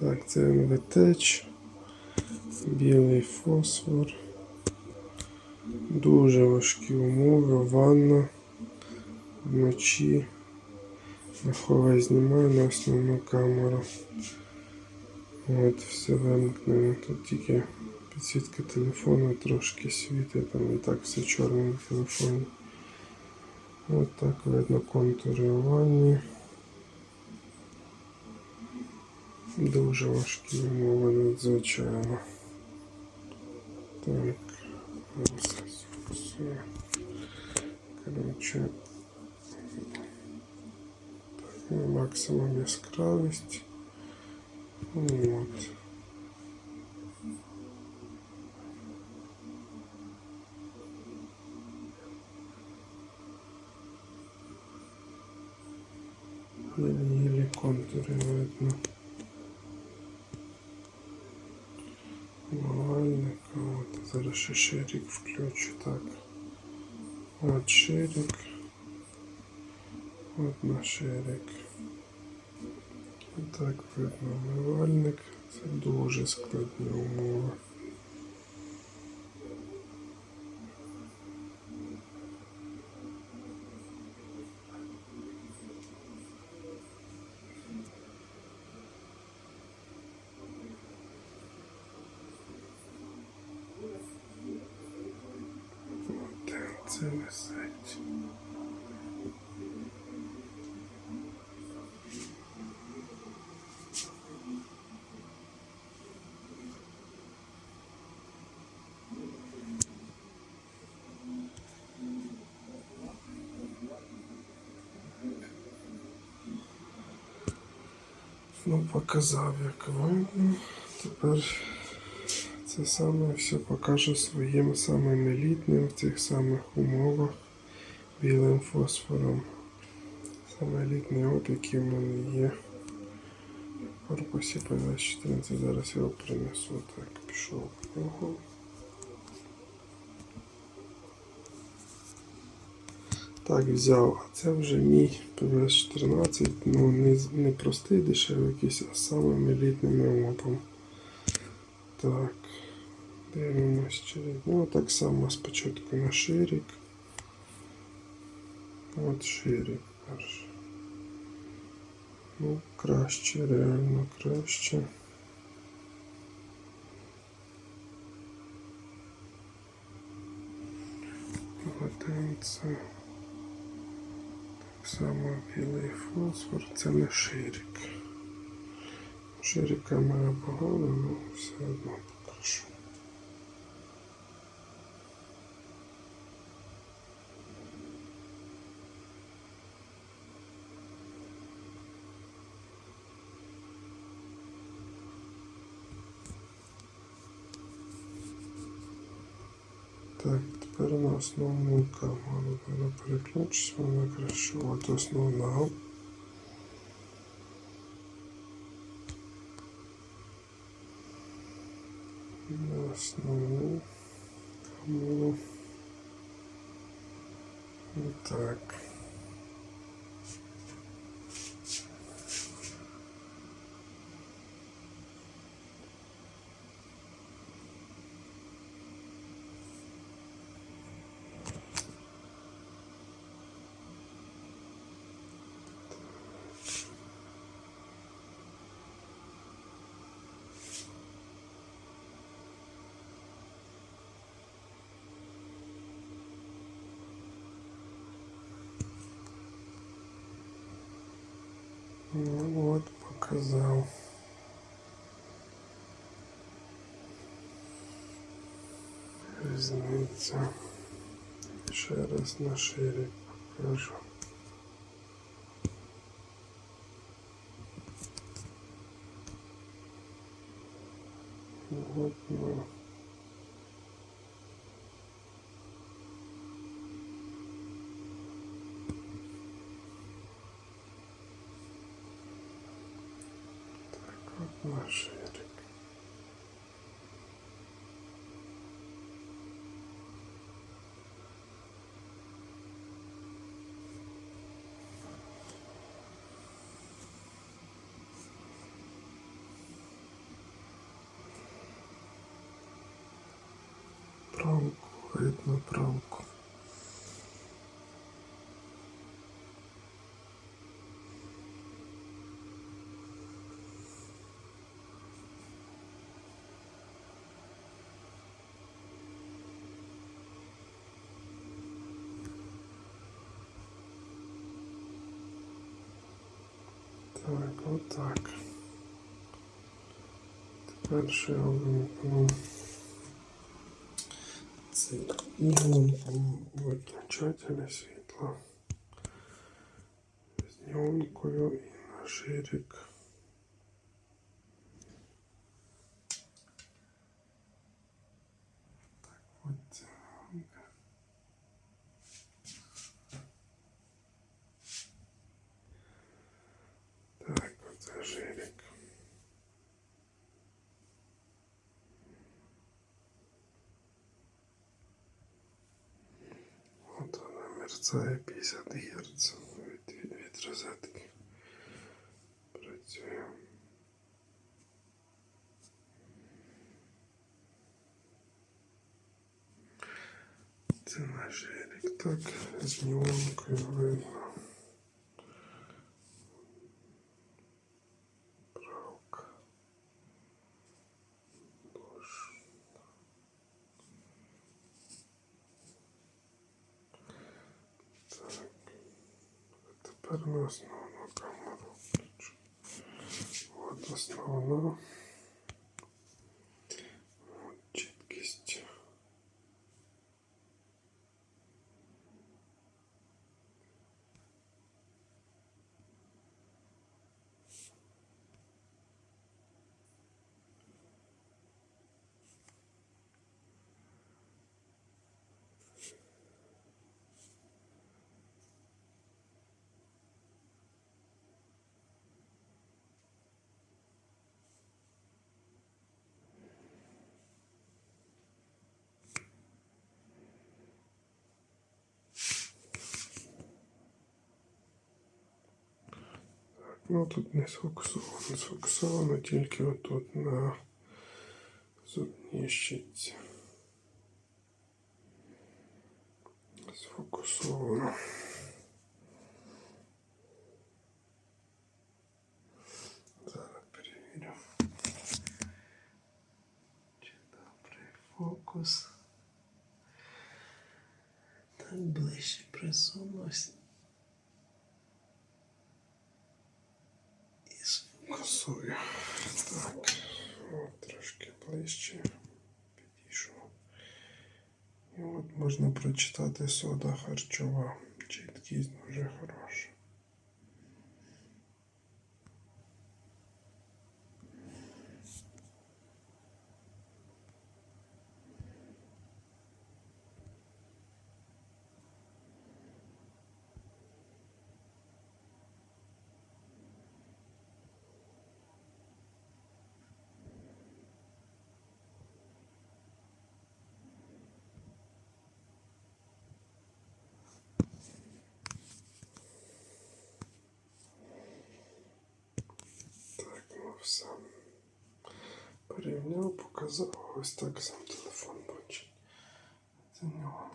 Так, це НВТЧ, білий фосфор. Дуже важкі умови, ванна вночі. Ховай знімаю на основну камеру. От, все вимкнено. Тут тільки підсвітка телефону трошки світить, там і так все чорне на телефоні. От так видно контури ванні. Дуже важкі умови надзвичайно. Так, зараз фокусую. Коротше, так, ну, максимум яскравість. От. Єлі контури видно. Ще ширик включу, так. От ширик. От на ширик. І так видно умивальник. Це дуже складні умови. Де це висить? Ну, показав, як видно. Тепер це саме все покажу своїм самим елітним в цих самих умовах білим фосфором. Саме елітний от, який в мене є. В корпусі ПВС-14. Зараз його принесу. Так, пішов нього. Так, взяв. А це вже мій ПВС-14. Ну, не, не простий дешевий якийсь, а самим елітним опом. Так, дивимось через. Ну, так само спочатку на ширик. От ширик перший. Ну, краще, реально краще. Латинце. Так само білий фосфор, це не ширик. Ширика має погода, ну все одно покажу. Так, тепер на основну камеру. Вона переключиться, вона краще. От основна. На основну камеру. Так. Ну от, показав. Різниця. Ще раз на шире покажу. От, ну. Ваш Ерик. Правку, видно правку. Так, отак. Тепер ще вимкну цей іонку виключателя світла. З іонкою і на ширик. Мерцає 50 Гц від, від розетки. Працює. Це наш рік. Так, з ньомкою видно. Тепер на основну камеру. От основна. От чіткість. Так, ну тут не сфокусовано, сфокусовано тільки отут на зубній щітці. Сфокусовано. Зараз перевірю. Чи добрий фокус. Так ближче присунусь. І сфокусую. Так, от трошки ближче підійшов. І от можна прочитати сода харчова. Чіткість дуже хороша. Так, ну все. Порівняв, показав, ось так сам телефон бачить. Це нього.